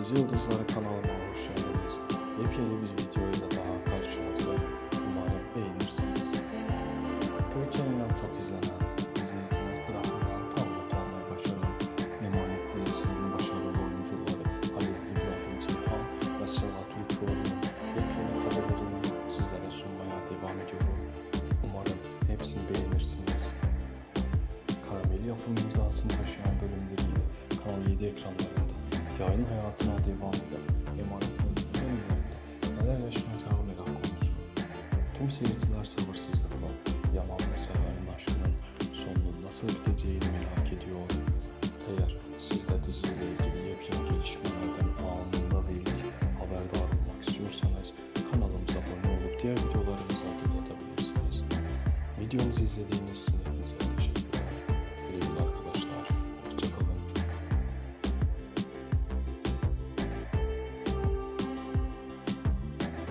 Dizi Yıldızları kanalıma hoş geldiniz. Yepyeni bir videoyla daha karşınızdayım. Umarım beğenirsiniz. Türkiye'nin en çok izlenen izleyiciler tarafından tam not almayı başaran Emanet dizisinin başarılı oyuncuları Halil İbrahim Ceyhan ve Sıla Türkoğlu'nun yepyeni kadelerini sizlere sunmaya devam ediyorum. Umarım hepsini beğenirsiniz. Karamel yapım imzasını taşıyan bölümleriyle Kanal 7 ekranlarında yayın hayatına devam eden Emanet'in bölümlerinde neler yaşanacağı merak konusu. Tüm seyirciler sabırsızlıkla Yaman ve Seher'in aşkının sonunun nasıl biteceğini merak ediyor. Eğer siz de diziyle ilgili yepyeni gelişmelerden anında ve ilk haberdar olmak istiyorsanız kanalımıza abone olup diğer videolarımıza göz atabilirsiniz. Videomuzu izlediğiniz için